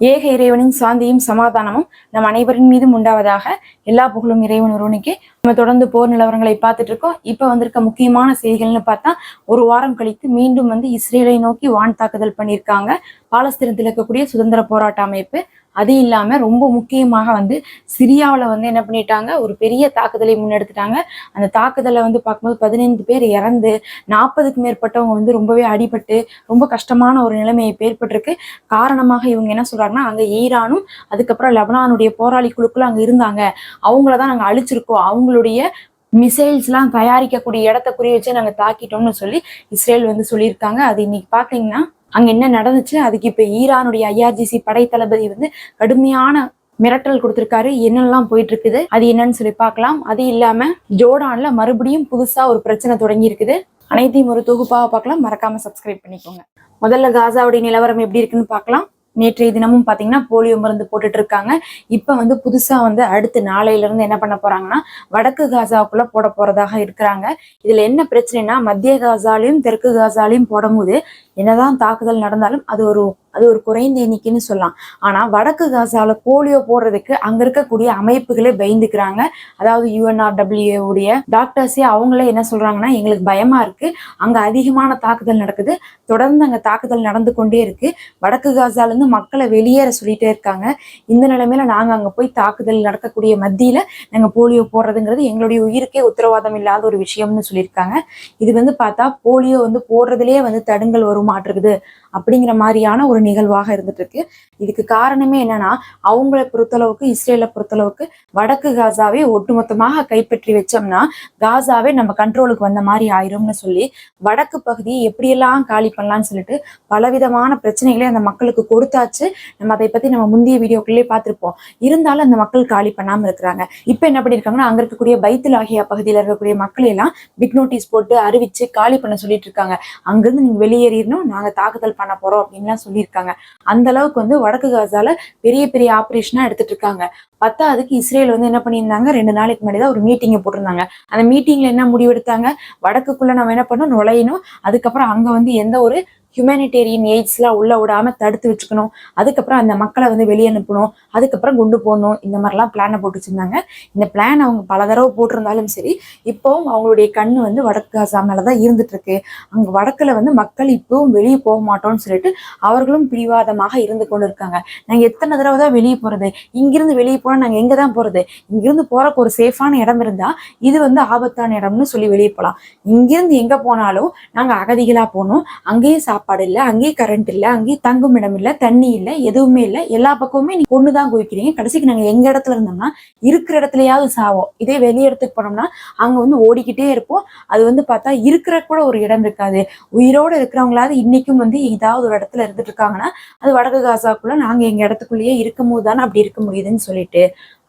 ஏக இறைவனின் சாந்தியும் சமாதானமும் நம் அனைவரின் மீதும் உண்டாவதாக எல்லா புகழும் இறைவன் ஒருவனுக்கே. நம்ம தொடர்ந்து போர் நிலவரங்களை பார்த்துட்டு இருக்கோம். இப்ப வந்திருக்க முக்கியமான செய்திகள்னு பார்த்தா ஒரு வாரம் கழித்து மீண்டும் வந்து இஸ்ரேலை நோக்கி வான் தாக்குதல் பண்ணியிருக்காங்க. பாலஸ்தீனத்தில் இருக்கக்கூடிய சுதந்திர போராட்ட அமைப்பு. அது இல்லாமல் ரொம்ப முக்கியமாக வந்து சிரியாவில் வந்து என்ன பண்ணிட்டாங்க? ஒரு பெரிய தாக்குதலை முன்னெடுத்துட்டாங்க. அந்த தாக்குதலை வந்து பார்க்கும்போது பதினைந்து பேர் இறந்து நாற்பதுக்கு மேற்பட்டவங்க வந்து ரொம்பவே அடிபட்டு ரொம்ப கஷ்டமான ஒரு நிலைமையை ஏற்பட்டிருக்கு. காரணமாக இவங்க என்ன சொல்கிறாங்கன்னா அங்கே ஈரானும் அதுக்கப்புறம் லெபனானுடைய போராளி குழுக்கள் அங்கே இருந்தாங்க. அவங்கள தான் நாங்கள் அழிச்சிருக்கோம். அவங்களுடைய மிசைல்ஸ்லாம் தயாரிக்கக்கூடிய இடத்த குறி வச்சு நாங்கள் தாக்கிட்டோம்னு சொல்லி இஸ்ரேல் வந்து சொல்லியிருக்காங்க. அது இன்னைக்கு பார்த்தீங்கன்னா அங்க என்ன நடந்துச்சு? அதுக்கு இப்ப ஈரானுடைய ஐஆர்ஜிசி படை தளபதி வந்து கடுமையான மிரட்டல் கொடுத்திருக்காரு. என்னெல்லாம் போயிட்டு இருக்குது அது என்னன்னு சொல்லி பார்க்கலாம். அது இல்லாம ஜோர்டான்ல மறுபடியும் புதுசா ஒரு பிரச்சனை தொடங்கி இருக்குது அனைத்தையும் ஒரு தொகுப்பாக பார்க்கலாம். மறக்காம சப்ஸ்கிரைப் பண்ணிக்கோங்க. முதல்ல காசாவுடைய நிலவரம் எப்படி இருக்குன்னு பார்க்கலாம். நேற்றைய தினமும் பார்த்தீங்கன்னா போலியோ மருந்து போட்டுட்டு இருக்காங்க இப்போ வந்து புதுசா வந்து அடுத்து நாளையில இருந்து என்ன பண்ண போறாங்கன்னா வடக்கு காசாவுக்குள்ள போட போறதாக இருக்கிறாங்க. இதுல என்ன பிரச்சனைனா மத்திய காசாலையும் தெற்கு காசாலையும் போடும்போது என்னதான் தாக்குதல் நடந்தாலும் அது ஒரு அது ஒரு குறைந்த எண்ணிக்கைன்னு சொல்லலாம். ஆனால் வடக்கு காசால போலியோ போடுறதுக்கு அங்க இருக்கக்கூடிய அமைப்புகளே பயந்துக்கிறாங்க. அதாவது யூஎன்ஆர்டபிள்யூடைய டாக்டர்ஸே அவங்களே என்ன சொல்றாங்கன்னா எங்களுக்கு பயமா இருக்கு. அங்க அதிகமான தாக்குதல் நடக்குது. தொடர்ந்து அங்க தாக்குதல் நடந்து கொண்டே இருக்கு. வடக்கு காசால இருந்து மக்களை வெளியேற சொல்லிட்டே இருக்காங்க. இந்த நிலைமையில நாங்க அங்க போய் தாக்குதல் நடக்கக்கூடிய மத்தியில நாங்க போலியோ போடுறதுங்கிறது எங்களுடைய உயிருக்கே உத்தரவாதம் இல்லாத ஒரு விஷயம்னு சொல்லியிருக்காங்க. இது வந்து பார்த்தா போலியோ வந்து போடுறதுலயே வந்து தடுங்கல் மாட்டிருக்குது அப்படிங்கிற மாதிரியான ஒரு நிகழ்வாக இருந்துட்டு இருக்கு இதுக்கு காரணமே என்னன்னா அவங்கள பொறுத்தளவுக்கு இஸ்ரேலை பொறுத்தளவுக்கு வடக்கு காசாவை ஒட்டுமொத்தமாக கைப்பற்றி வச்சோம்னா காசாவே நம்ம கண்ட்ரோலுக்கு வந்த மாதிரி ஆயிரும்னு சொல்லி வடக்கு பகுதியை எப்படியெல்லாம் காலி பண்ணலாம்னு சொல்லிட்டு பலவிதமான பிரச்சனைகளை அந்த மக்களுக்கு கொடுத்தாச்சு. நம்ம அதை பத்தி நம்ம முந்தைய வீடியோக்குள்ளே பார்த்திருப்போம். இருந்தாலும் அந்த மக்கள் காலி பண்ணாம இருக்கிறாங்க. இப்ப என்ன பண்ணிருக்காங்கன்னா அங்க இருக்கக்கூடிய பைத்துல் ஆகிய பகுதியில் இருக்கக்கூடிய மக்களை எல்லாம் பிக் நோட்டீஸ் போட்டு அறிவிச்சு காலி பண்ண சொல்லிட்டு இருக்காங்க. அங்கிருந்து நீங்க வெளியேறிடணும். நாங்க தாக்குதல் பண்ண போறோம் அப்படின்லாம் சொல்லியிருக்காங்க. அந்த அளவுக்கு வந்து வடக்கு காசால பெரிய பெரிய ஆபரேஷனா எடுத்துட்டு இருக்காங்க பத்தாவதுக்கு இஸ்ரேல் வந்து என்ன பண்ணியிருந்தாங்க? ரெண்டு நாளைக்கு முன்னாடி தான் ஒரு மீட்டிங்கை போட்டிருந்தாங்க. அந்த மீட்டிங்ல என்ன முடிவெடுத்தாங்க? வடக்குக்குள்ள நம்ம என்ன பண்ணணும் நுழையணும். அதுக்கப்புறம் அங்க வந்து எந்த ஒரு ஹியூமனிடேரியன் எய்ட்ஸ்லாம் உள்ள விடாம தடுத்து வச்சுக்கணும். அதுக்கப்புறம் அந்த மக்களை வந்து வெளியே அனுப்பணும். அதுக்கப்புறம் குண்டு போடணும் இந்த மாதிரிலாம் பிளானை போட்டு வச்சிருந்தாங்க. இந்த பிளான் அவங்க பல தடவை போட்டிருந்தாலும் சரி இப்போவும் அவங்களுடைய கண் வந்து வடக்கு காசா மேலே தான் இருந்துட்டு இருக்கு அங்க வடக்குல வந்து மக்கள் இப்பவும் வெளியே போக மாட்டோம்னு சொல்லிட்டு அவர்களும் பிடிவாதமாக இருந்து கொண்டு இருக்காங்க. நாங்க எத்தனை தடவை தான் வெளியே போறது? இங்கிருந்து வெளியே போனால் நாங்க எங்க தான் போறது? இங்கிருந்து போகிறக்கு ஒரு சேஃபான இடம் இருந்தா இது வந்து ஆபத்தான இடம்னு சொல்லி வெளியே போகலாம் இங்கிருந்து எங்க போனாலும் நாங்கள் அகதிகளாக போகணும். அங்கேயே சாப்பாடு இல்லை அங்கேயே கரண்ட் இல்லை அங்கேயே தங்கும் இடம் இல்லை தண்ணி இல்லை எதுவுமே இல்லை. எல்லா பக்கமுமே நீ கொண்டு தான் குவிக்கிறீங்க கடைசிக்கு நாங்க எங்க இடத்துல இருந்தோம்னா இருக்கிற இடத்துலயாவது சாவோம். இதே வெளி இடத்துக்கு போனோம்னா அங்க வந்து ஓடிக்கிட்டே இருப்போம். அது வந்து பார்த்தா இருக்கிற கூட ஒரு இடம் இருக்காது. உயிரோட இருக்கிறவங்களாவது இன்னைக்கும் வந்து ஏதாவது ஒரு இடத்துல இருந்துட்டு இருக்காங்கன்னா அது வடக்கு காசாக்குள்ள நாங்க எங்க இடத்துக்குள்ளேயே இருக்கும் போது தானே அப்படி இருக்க முடியுதுன்னு சொல்லிட்டு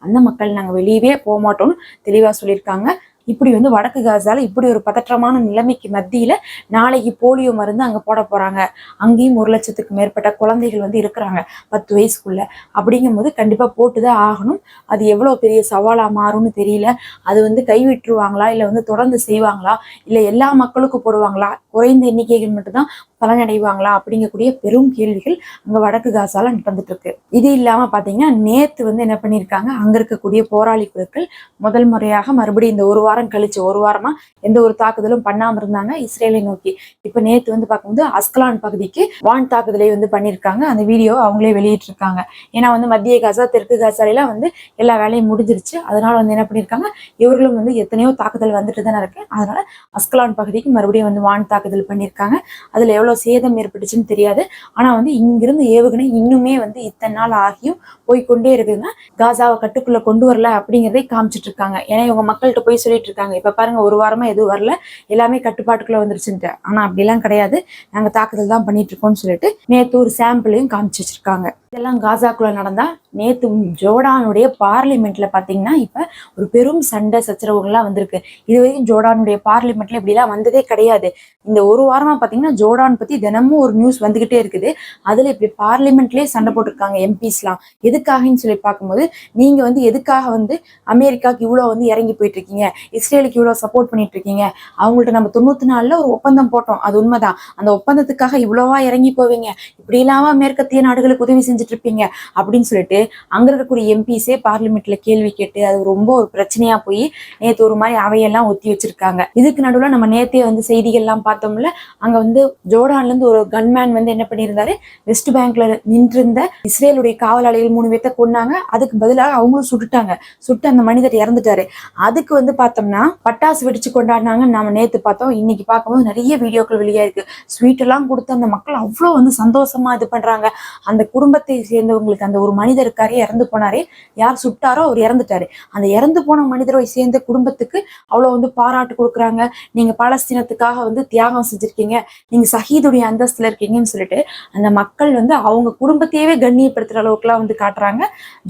அந்த மக்கள் நாங்க வெளியவே போக மாட்டோம்னு தெளிவா சொல்லியிருக்காங்க. இப்படி வந்து வடக்கு காசால இப்படி ஒரு பதற்றமான நிலைமைக்கு மத்தியில நாளைக்கு போலியோ மருந்து அங்க போட போறாங்க. அங்கேயும் ஒரு லட்சத்துக்கு மேற்பட்ட குழந்தைகள் வந்து இருக்கிறாங்க பத்து வயசுக்குள்ள. அப்படிங்கும்போது கண்டிப்பா போட்டுதான் ஆகணும். அது எவ்வளவு பெரிய சவாலா மாறும்னு தெரியல. அது வந்து கைவிட்டுருவாங்களா? இல்ல வந்து தொடர்ந்து செய்வாங்களா? இல்ல எல்லா மக்களுக்கும் போடுவாங்களா? குறைந்த எண்ணிக்கைகள் மட்டும்தான் பலனடைவாங்களா அப்படிங்கக்கூடிய பெரும் கேள்விகள் அங்கே வடக்கு காசால நடந்துட்டு இருக்கு இது இல்லாம பாத்தீங்கன்னா நேத்து வந்து என்ன பண்ணியிருக்காங்க அங்க இருக்கக்கூடிய போராளி குழுக்கள் முதல் முறையாக மறுபடியும் இந்த ஒரு வாரம் கழிச்சு ஒரு வாரமா எந்த ஒரு தாக்குதலும் பண்ணாம இருந்தாங்க இஸ்ரேலை நோக்கி. இப்ப நேத்து வந்து பார்க்கும்போது அஸ்கலான் பகுதிக்கு வான் தாக்குதலை வந்து பண்ணியிருக்காங்க அந்த வீடியோ அவங்களே வெளியிட்டு இருக்காங்க ஏன்னா வந்து மத்திய காசா தெற்கு காசாலாம் வந்து எல்லா வேலையும் முடிஞ்சிருச்சு. அதனால வந்து என்ன பண்ணியிருக்காங்க இவர்களும் வந்து எத்தனையோ தாக்குதல் வந்துட்டு தானே இருக்கு. அதனால அஸ்கலான் பகுதிக்கு மறுபடியும் வந்து வான் தாக்குதல் பண்ணியிருக்காங்க. அதுல எவ்வளவு சேதம் ஏற்பட்டுச்சுன்னு தெரியாது. ஆனா வந்து இங்கிருந்து ஏவுகணை இன்னுமே வந்து இத்தனை நாள் ஆகியும் போய்க்கொண்டே இருக்குதுங்க காசாவை கட்டுக்குள்ளே கொண்டு வரல அப்படிங்கிறதே காமிச்சிட்டு இருக்காங்க. ஏன்னா இவங்க மக்கள்கிட்ட போய் சொல்லிட்டு இருக்காங்க. இப்போ பாருங்க ஒரு வாரமா எதுவும் வரல. எல்லாமே கட்டுப்பாட்டுக்குள்ளே வந்துருச்சுன்ட்டு. ஆனா அப்படிலாம் கிடையாது. நாங்கள் தாக்குதல் தான் பண்ணிட்டு இருக்கோம்னு சொல்லிட்டு நேத்து ஒரு சாம்பிளையும் காமிச்சு வச்சிருக்காங்க. இதெல்லாம் காசாக்குள்ள நடந்தா நேத்து ஜோர்டானுடைய பார்லிமெண்ட்ல பாத்தீங்கன்னா இப்ப ஒரு பெரும் சண்டை சச்சரவுகள்லாம் வந்திருக்கு. இது வரைக்கும் ஜோர்டானுடைய பார்லிமெண்ட்ல இப்படிலாம் வந்ததே கிடையாது. இந்த ஒரு வாரமா பாத்தீங்கன்னா ஜோர்டான் பத்தி தினமும் ஒரு நியூஸ் வந்துகிட்டே இருக்குது. அதுல இப்படி பார்லிமெண்ட்லயே சண்டை போட்டிருக்காங்க எம்பிஸ்லாம். எதுக்காகன்னு சொல்லி பார்க்கும்போது நீங்க வந்து எதுக்காக வந்து அமெரிக்காவுக்கு இவ்வளவு வந்து இறங்கி போயிட்டு இருக்கீங்க இஸ்ரேலுக்கு இவ்வளவு சப்போர்ட் பண்ணிட்டு இருக்கீங்க அவங்கள்ட்ட நம்ம தொண்ணூத்தி நாலுல ஒரு ஒப்பந்தம் போட்டோம். அது உண்மைதான். அந்த ஒப்பந்தத்துக்காக இவ்வளவா இறங்கி போவீங்க? இப்படி இல்லாம மேற்கத்திய நாடுகளுக்கு உதவி செஞ்சு செஞ்சுட்டு இருப்பீங்க அப்படின்னு சொல்லிட்டு அங்க இருக்கக்கூடிய எம்பிஸே பார்லிமெண்ட்ல கேள்வி கேட்டு அது ரொம்ப ஒரு பிரச்சனையா போய் நேத்து ஒரு மாதிரி அவையெல்லாம் ஒத்தி வச்சிருக்காங்க. இதுக்கு நடுவில் நம்ம நேத்தே வந்து செய்திகள்லாம் பார்த்தோம்ல அங்க வந்து ஜோர்டான்ல இருந்து ஒரு கன்மேன் வந்து என்ன பண்ணியிருந்தாரு வெஸ்ட் பேங்க்ல நின்றிருந்த இஸ்ரேலுடைய காவலாளிகள் மூணு பேர்த்த கொன்னாங்க. அதுக்கு பதிலாக அவங்களும் சுட்டுட்டாங்க. சுட்டு அந்த மனிதர் இறந்துட்டாரு. அதுக்கு வந்து பார்த்தோம்னா பட்டாசு வெடிச்சு கொண்டாடினாங்க நம்ம நேத்து பார்த்தோம். இன்னைக்கு பார்க்கும்போது நிறைய வீடியோக்கள் வெளியாயிருக்கு. ஸ்வீட் எல்லாம் கொடுத்து அந்த மக்கள் அவ்வளோ வந்து சந்தோஷமா இது பண்றாங்க. அந்த குடும்பத்தை சேர்ந்தவங்களுக்கு அந்த ஒரு மனிதர் இருக்காரே இறந்து போனாரே யார் சுட்டாரோ அவர் இறந்துட்டாரு. அந்த இறந்து போன மனிதரை சேர்ந்த குடும்பத்துக்கு அவ்வளோ வந்து பாராட்டு கொடுக்குறாங்க. நீங்க பாலஸ்தீனத்துக்காக வந்து தியாகம் செஞ்சிருக்கீங்க. நீங்க சஹீதுடைய அந்தஸ்துல இருக்கீங்கன்னு சொல்லிட்டு அந்த மக்கள் வந்து அவங்க குடும்பத்தையவே கண்ணியப்படுத்துற அளவுக்குலாம் வந்து காட்டுறாங்க.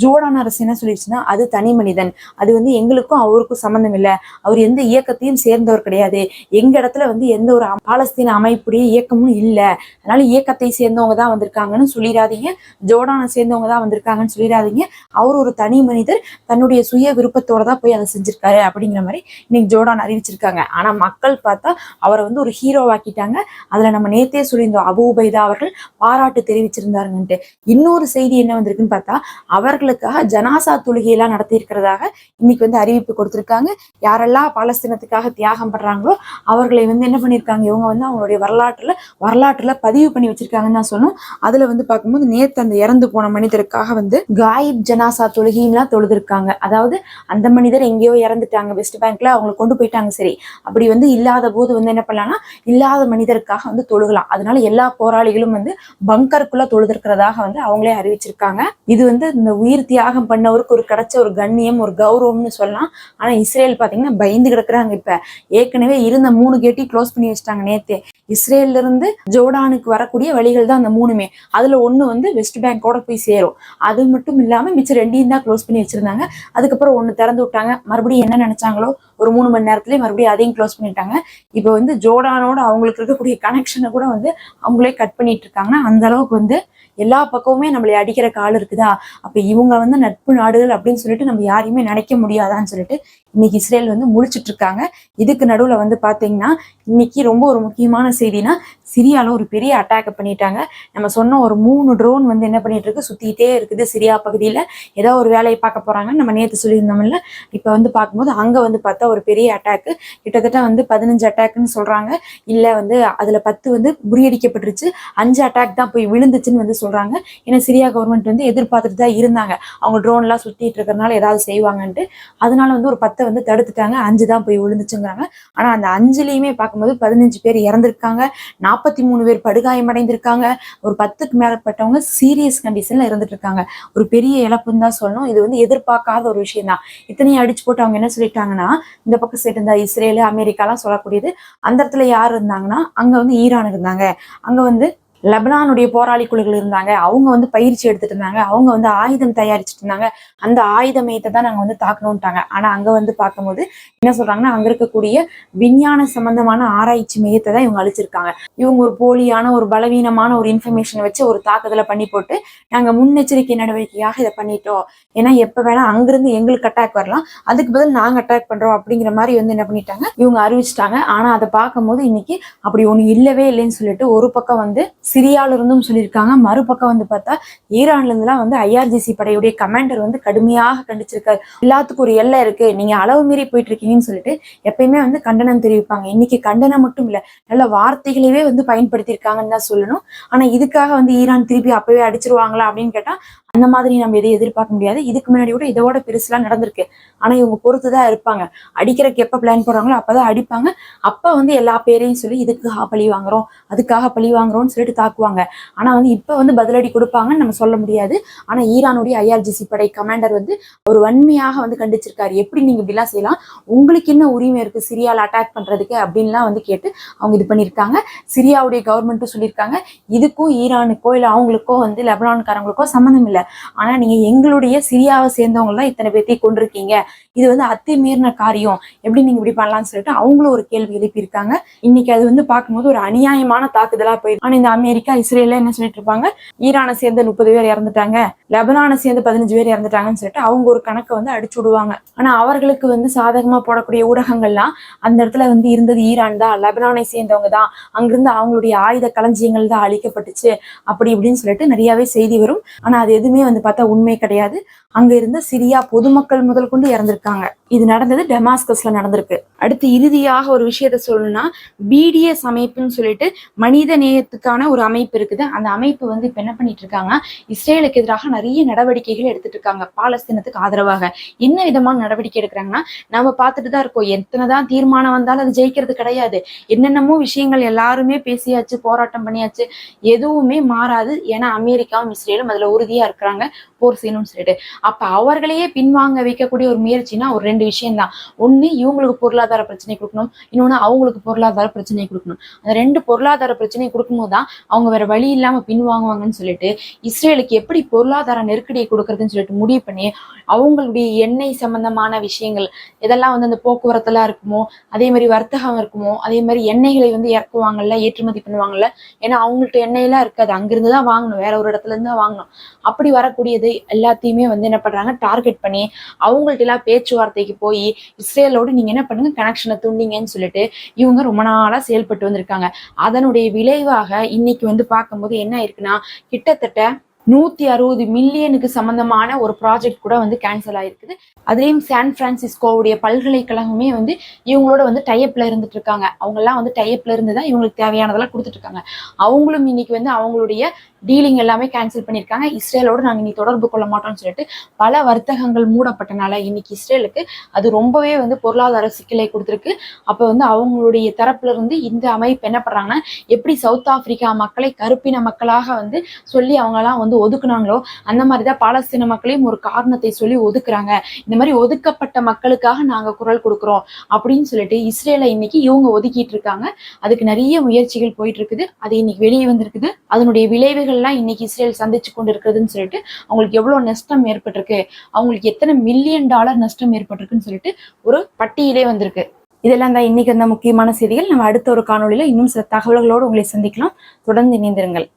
ஜோர்டான் அரசு என்ன சொல்லிடுச்சுன்னா அது தனி மனிதன். அது வந்து எங்களுக்கும் அவருக்கும் சம்மந்தம் இல்லை. அவர் எந்த இயக்கத்தையும் சேர்ந்தவர் கிடையாது. எங்க இடத்துல வந்து எந்த ஒரு பாலஸ்தீன அமைப்புடைய இயக்கமும் இல்லை. அதனால இயக்கத்தை சேர்ந்தவங்க தான் வந்திருக்காங்கன்னு சொல்லிடாதீங்க. ஜோர்டானை சேர்ந்தவங்க தான் வந்திருக்காங்கன்னு சொல்லிடாதீங்க. அவர் ஒரு தனி மனிதர் தன்னுடைய சுய விருப்பத்தோட தான் போய் அதை செஞ்சிருக்காரு அப்படிங்கிற மாதிரி இன்னைக்கு ஜோர்டான் அறிவிச்சிருக்காங்க. ஆனா மக்கள் பார்த்தா அவரை வந்து ஒரு ஹீரோவாக்கிட்டாங்க அதுல நம்ம நேத்தே சொல்லியிருந்தோம் அபு உபைதா அவர்கள் பாராட்டு தெரிவிச்சிருந்தாருங்கன்ட்டு இன்னொரு செய்தி என்ன வந்திருக்குன்னு பார்த்தா அவர்களுக்காக ஜனாசா தொழுகையெல்லாம் நடத்தி இருக்கிறதாக இன்னைக்கு வந்து அறிவிப்பு கொடுத்திருக்காங்க. யாரெல்லாம் பாலஸ்தீனத்துக்காக தியாகம் பண்றாங்களோ அவர்களை வந்து என்ன பண்ணியிருக்காங்க? இவங்க வந்து அவங்களுடைய வரலாற்றுல வரலாற்றுல பதிவு பண்ணி வச்சிருக்காங்கன்னு தான் சொன்னோம் அதுல வந்து பார்க்கும்போது நேத்து அந்த இறந்து போன மனிதருக்காக வந்து காயிப் ஜனாசா தொழுகையெல்லாம் தொழுதிருக்காங்க. அதாவது அந்த மனிதர் எங்கேயோ இறந்துட்டாங்க வெஸ்ட் பேங்க்ல அவங்களை கொண்டு போயிட்டாங்க. சரி அப்படி வந்து இல்லாத போது வந்து என்ன பண்ணலாம்னா இல்லாத மனிதருக்காக வந்து தொழுகலாம். அதனால எல்லா போராளிகளும் வந்து பங்கருக்குள்ள தொழுதிருக்கிறதாக வந்து அவங்களே அறிவிச்சிருக்காங்க. இது வந்து இந்த உயிர் தியாகம் பண்ணவருக்கு ஒரு கிடைச்ச ஒரு கண்ணியம் ஒரு கௌரவம்னு சொல்லலாம். ஆனா இஸ்ரேல் பாத்தீங்கன்னா பயந்து கிடக்குறாங்க இப்ப. ஏற்கனவே இருந்த மூணு கேட்டையும் க்ளோஸ் பண்ணி வச்சிட்டாங்க நேத்தே. இஸ்ரேல்ல இருந்து ஜோர்டானுக்கு வரக்கூடிய வழிகள் தான் அந்த மூணுமே. அதுல ஒண்ணு வந்து வெஸ்ட் கூட போய் சேரும். அது மட்டும் இல்லாம மிச்சம் ரெண்டையும் தான் க்ளோஸ் பண்ணி வச்சிருந்தாங்க. அதுக்கப்புறம் ஒன்று திறந்து விட்டாங்க. மறுபடியும் என்ன நினைச்சாங்களோ? ஒரு மூணு மணி நேரத்துலேயே மறுபடியும் அதையும் க்ளோஸ் பண்ணிட்டாங்க. இப்போ வந்து ஜோடானோட அவங்களுக்கு இருக்கக்கூடிய கனெக்ஷனை கூட வந்து அவங்களே கட் பண்ணிட்டு இருக்காங்கன்னா அந்த அளவுக்கு வந்து எல்லா பக்கமுமே நம்மளை அடிக்கிற கால் இருக்குதா? அப்போ இவங்க வந்து நட்பு நாடுகள் அப்படின்னு சொல்லிட்டு நம்ம யாரையுமே நினைக்க முடியாதான்னு சொல்லிட்டு இன்னைக்கு இஸ்ரேல் வந்து முழிச்சிட்டு இருக்காங்க இதுக்கு நடுவில் வந்து பார்த்தீங்கன்னா இன்னைக்கு ரொம்ப ஒரு முக்கியமான செய்தினா சிரியாவில் ஒரு பெரிய அட்டாக் பண்ணிட்டாங்க. நம்ம சொன்ன ஒரு மூணு ட்ரோன் வந்து என்ன பண்ணிட்டு இருக்கு சுத்திட்டே இருக்குது சிரியா பகுதியில். ஏதோ ஒரு வேலையை பார்க்க போறாங்கன்னு நம்ம நேற்று சொல்லியிருந்தோம்ல. இப்போ வந்து பார்க்கும்போது அங்கே வந்து பார்த்தா ஒரு பெரிய அட்டாக்கு கிட்டத்தட்ட வந்து பதினஞ்சு அட்டாக்னு சொல்றாங்க. இல்லை வந்து அதில் பத்து வந்து முறியடிக்கப்பட்டுருச்சு. அஞ்சு அட்டாக் தான் போய் விழுந்துச்சுன்னு வந்து சொல்றாங்க. ஏன்னா சிரியா கவர்மெண்ட் வந்து எதிர்பார்த்துட்டு தான் இருந்தாங்க. அவங்க ட்ரோன்லாம் சுத்திட்டு இருக்கிறதுனால ஏதாவது செய்வாங்கன்ட்டு. அதனால வந்து ஒரு பத்தை வந்து தடுத்துட்டாங்க. அஞ்சு தான் போய் விழுந்துச்சுங்கிறாங்க. ஆனா அந்த அஞ்சுலேயுமே பார்க்கும்போது பதினஞ்சு பேர் இறந்திருக்காங்க. நாற்பத்தி மூணு பேர் படுகாயமடைந்திருக்காங்க. ஒரு பத்துக்கு மேற்பட்டவங்க சீரியஸ் கண்டிஷன்ல இருந்துட்டு இருக்காங்க ஒரு பெரிய இழப்புன்னு தான் சொல்லணும். இது வந்து எதிர்பார்க்காத ஒரு விஷயம் தான். இத்தனையும் அடிச்சு போட்டு அவங்க என்ன சொல்லிட்டாங்கன்னா இந்த பக்கம் சைடு இருந்தா இஸ்ரேலு அமெரிக்காலாம் சொல்லக்கூடியது அந்த இடத்துல யார் இருந்தாங்கன்னா அங்க வந்து ஈரான் இருந்தாங்க. அங்க வந்து லெபனானுடைய போராளி குழுக்கள் இருந்தாங்க. அவங்க வந்து பயிற்சி எடுத்துட்டு இருந்தாங்க. அவங்க வந்து ஆயுதம் தயாரிச்சுட்டு இருந்தாங்க. அந்த ஆயுதமயத்தை தான் நாங்கள் வந்து தாக்கணும்ட்டாங்க. ஆனால் அங்கே வந்து பார்க்கும்போது என்ன சொல்றாங்கன்னா அங்கே இருக்கக்கூடிய விஞ்ஞான சம்பந்தமான ஆராய்ச்சி மையத்தை தான் இவங்க அழிச்சிருக்காங்க. இவங்க ஒரு போலியான ஒரு பலவீனமான ஒரு இன்ஃபர்மேஷனை வச்சு ஒரு தாக்குதலை பண்ணி போட்டு நாங்கள் முன்னெச்சரிக்கை நடவடிக்கையாக இதை பண்ணிட்டோம். ஏன்னா எப்போ வேணா அங்கிருந்து எங்களுக்கு அட்டாக் வரலாம். அதுக்கு பதில் நாங்கள் அட்டாக் பண்ணுறோம் அப்படிங்கிற மாதிரி வந்து என்ன பண்ணிட்டாங்க? இவங்க அறிவிச்சிட்டாங்க. ஆனால் அதை பார்க்கும்போது இன்னைக்கு அப்படி ஒண்ணு இல்லவே இல்லைன்னு சொல்லிட்டு ஒரு பக்கம் வந்து சிரியால இருந்தும் சொல்லியிருக்காங்க. மறுபக்கம் வந்து பார்த்தா ஈரான்லேருந்துலாம் வந்து ஐஆர்ஜிசி படையுடைய கமாண்டர் வந்து கடுமையாக கண்டிச்சிருக்காரு. எல்லாத்துக்கும் ஒரு எல்லை இருக்கு. நீங்க அளவு மீறி போயிட்டு இருக்கீங்கன்னு சொல்லிட்டு எப்பயுமே வந்து கண்டனம் தெரிவிப்பாங்க. இன்னைக்கு கண்டனம் மட்டும் இல்ல நல்ல வார்த்தைகளவே வந்து பயன்படுத்தியிருக்காங்கன்னு தான் சொல்லணும். ஆனா இதுக்காக வந்து ஈரான் திருப்பி அப்பவே அடிச்சிருவாங்களா அப்படின்னு கேட்டா அந்த மாதிரி நம்ம எதையும் எதிர்பார்க்க முடியாது. இதுக்கு முன்னாடி கூட இதோட பெருசுலாம் நடந்திருக்கு. ஆனா இவங்க பொறுத்து தான் இருப்பாங்க. அடிக்கிறக்கு எப்ப பிளான் போடுறாங்களோ அப்பதான் அடிப்பாங்க. அப்ப வந்து எல்லா பேரையும் சொல்லி இதுக்காக பழி வாங்குறோம். அதுக்காக பழி வாங்குறோம்னு சொல்லிட்டு தாக்குவாங்க. ஆனா வந்து இப்ப வந்து பதிலடி கொடுப்பாங்கன்னு நம்ம சொல்ல முடியாது. ஆனா ஈரானுடைய ஐஆர்ஜிசி படை கமாண்டர் வந்து ஒரு வன்மையாக வந்து கண்டிச்சிருக்காரு. எப்படி நீங்க இப்படிலாம் செய்யலாம்? உங்களுக்கு என்ன உரிமை இருக்கு சிரியால அட்டாக் பண்றதுக்கு அப்படின்லாம் வந்து கேட்டு அவங்க இது பண்ணியிருக்காங்க. சிரியாவுடைய கவர்மெண்ட்டும் சொல்லியிருக்காங்க. இதுக்கும் ஈரானுக்கோ இல்லை அவங்களுக்கோ வந்து லெபனான்காரங்களுக்கோ சம்மந்தம் இல்லை. ஆனா நீங்க எங்களுடைய சிரியாவை சேர்ந்தவங்க தான் இத்தனை பேர்த்தையும் கொண்டிருக்கீங்க இது வந்து அத்துமீறின காரியம். எப்படி நீங்க இப்படி பண்ணலாம்னு சொல்லிட்டு அவங்களும் ஒரு கேள்வி எழுப்பியிருக்காங்க. இன்னைக்கு அது வந்து பார்க்கும்போது ஒரு அநியாயமான தாக்குதலா போயிருக்கு. ஆனா இந்த அமெரிக்கா இஸ்ரேல என்ன சொல்லிட்டு இருப்பாங்க? ஈரானை சேர்ந்த முப்பது பேர் இறந்துட்டாங்க. லெபனானை சேர்ந்து பதினஞ்சு பேர் இறந்துட்டாங்கன்னு சொல்லிட்டு அவங்க ஒரு கணக்கை வந்து அடிச்சு விடுவாங்க. ஆனா அவர்களுக்கு வந்து சாதகமா போடக்கூடிய ஊடகங்கள்லாம் அந்த இடத்துல வந்து இருந்தது ஈரான் தான். லெபனானை சேர்ந்தவங்க தான். அங்கிருந்து அவங்களுடைய ஆயுத களஞ்சியங்கள் தான் அழிக்கப்பட்டுச்சு. அப்படி இப்படின்னு சொல்லிட்டு நிறையவே செய்தி வரும். ஆனா அது எது எதுவுமே வந்து பார்த்தா உண்மை கிடையாது. அங்க இருந்த சிரியா பொதுமக்கள் முதல் கொண்டு இறந்திருக்காங்க. இது நடந்தது டெமாஸ்கஸ்ல நடந்திருக்கு. அடுத்து இறுதியாக ஒரு விஷயத்த சொல்லணும்னா பிடிஎஸ் அமைப்புன்னு சொல்லிட்டு மனித நேயத்துக்கான ஒரு அமைப்பு இருக்குது. அந்த அமைப்பு வந்து இப்ப என்ன பண்ணிட்டு இருக்காங்க? இஸ்ரேலுக்கு எதிராக நிறைய நடவடிக்கைகள் எடுத்துட்டு இருக்காங்க. பாலஸ்தீனத்துக்கு ஆதரவாக. என்ன விதமான நடவடிக்கை எடுக்கிறாங்கன்னா நம்ம பார்த்துட்டு தான் இருக்கோம். எத்தனை தான் தீர்மானம் வந்தாலும் அது ஜெயிக்கிறது கிடையாது. என்னென்னமோ விஷயங்கள் எல்லாருமே பேசியாச்சு போராட்டம் பண்ணியாச்சு. எதுவுமே மாறாது. ஏன்னா அமெரிக்காவும் இஸ்ரேலும் அதுல உறுதியா இருக்கிறாங்க போர் செய்யணும்னு சொல்லிட்டு. அப்ப அவர்களையே பின்வாங்க வைக்கக்கூடிய ஒரு முயற்சினா ஒரு ரெண்டு விஷயம் தான் ஒண்ணு இவங்களுக்கு பொருளாதார பிரச்சனை கொடுக்கணும். இன்னொன்னு அவங்களுக்கு பொருளாதார பிரச்சனை கொடுக்கணும். அந்த ரெண்டு பொருளாதார பிரச்சனை கொடுக்கும்போது தான் அவங்க வேற வழி இல்லாம பின்வாங்குவாங்கன்னு சொல்லிட்டு இஸ்ரேலுக்கு எப்படி பொருளாதார நெருக்கடியை கொடுக்கறதுன்னு சொல்லிட்டு முடிவு பண்ணி அவங்களுடைய எண்ணெய் சம்பந்தமான விஷயங்கள் இதெல்லாம் வந்து அந்த போக்குவரத்துலாம் இருக்குமோ அதே மாதிரி வர்த்தகம் இருக்குமோ அதே மாதிரி எண்ணெய்களை வந்து இறக்குவாங்கல்ல ஏற்றுமதி பண்ணுவாங்கல்ல ஏன்னா அவங்கள்ட்ட எண்ணெயெல்லாம் இருக்காது. அங்கிருந்து தான் வாங்கணும். வேற ஒரு இடத்துல இருந்து தான் வாங்கணும். அப்படி வரக்கூடியது எல்லாத்தையுமே வந்து என்ன பண்றாங்க? டார்கெட் பண்ணி அவங்கள்ட்ட எல்லாம் பேச்சுவார்த்தைக்கு போய் இஸ்ரேலோடு நீங்க என்ன பண்ணுங்க? கனெக்ஷனை தூண்டிங்கன்னு சொல்லிட்டு இவங்க ரொம்ப நாளா செயல்பட்டு வந்திருக்காங்க. அதனுடைய விளைவாக இன்னைக்கு வந்து பார்க்கும்போது என்ன இருக்குன்னா கிட்டத்தட்ட நூத்தி அறுபது மில்லியனுக்கு சம்பந்தமான ஒரு ப்ராஜெக்ட் கூட வந்து கேன்சல் ஆயிருக்குது. அதுலேயும் சான் பிரான்சிஸ்கோவுடைய பல்கலைக்கழகமே வந்து இவங்களோட வந்து டைப்ல இருந்துட்டு இருக்காங்க அவங்கெல்லாம் வந்து டைப்ல இருந்து தான் இவங்களுக்கு தேவையானதெல்லாம் கொடுத்துட்டு இருக்காங்க அவங்களும் இன்னைக்கு வந்து அவங்களுடைய டீலிங் எல்லாமே கேன்சல் பண்ணியிருக்காங்க. இஸ்ரேலோடு நாங்கள் இனி தொடர்பு கொள்ள மாட்டோம்னு சொல்லிட்டு பல வர்த்தகங்கள் மூடப்பட்டனால இன்னைக்கு இஸ்ரேலுக்கு அது ரொம்பவே வந்து பொருளாதார சிக்கலை கொடுத்துருக்கு. அப்போ வந்து அவங்களுடைய தரப்புல இருந்து இந்த அமைப்பு என்ன பண்ணுறாங்கன்னா எப்படி சவுத் ஆப்பிரிக்கா மக்களை கருப்பின மக்களாக வந்து சொல்லி அவங்கெல்லாம் வந்து ஒதுக்குனாங்களோ அந்த மாதிரி தான் பாலஸ்தீன மக்களையும் ஒரு காரணத்தை சொல்லி ஒதுக்குறாங்க. இந்த மாதிரி ஒதுக்கப்பட்ட மக்களுக்காக நாங்கள் குரல் கொடுக்குறோம் அப்படின்னு சொல்லிட்டு இஸ்ரேலை இன்னைக்கு இவங்க ஒதுக்கிட்டு இருக்காங்க. அதுக்கு நிறைய முயற்சிகள் போயிட்டு இருக்குது. அது இன்னைக்கு வெளியே வந்திருக்குது. அதனுடைய விளைவுகள்லாம் இன்னைக்கு இஸ்ரேல் சந்திச்சு கொண்டு இருக்குதுன்னு சொல்லிட்டு அவங்களுக்கு எவ்வளவு நஷ்டம் ஏற்பட்டிருக்கு அவங்களுக்கு எத்தனை மில்லியன் டாலர் நஷ்டம் ஏற்பட்டிருக்குன்னு சொல்லிட்டு ஒரு பட்டியலே வந்திருக்கு. இதெல்லாம் தான் இன்னைக்கு அந்த முக்கியமான செய்திகள். நம்ம அடுத்த ஒரு காணொளியில இன்னும் சில தகவல்களோடு உங்களை சந்திக்கலாம். தொடர்ந்து இணைந்திருங்கள்.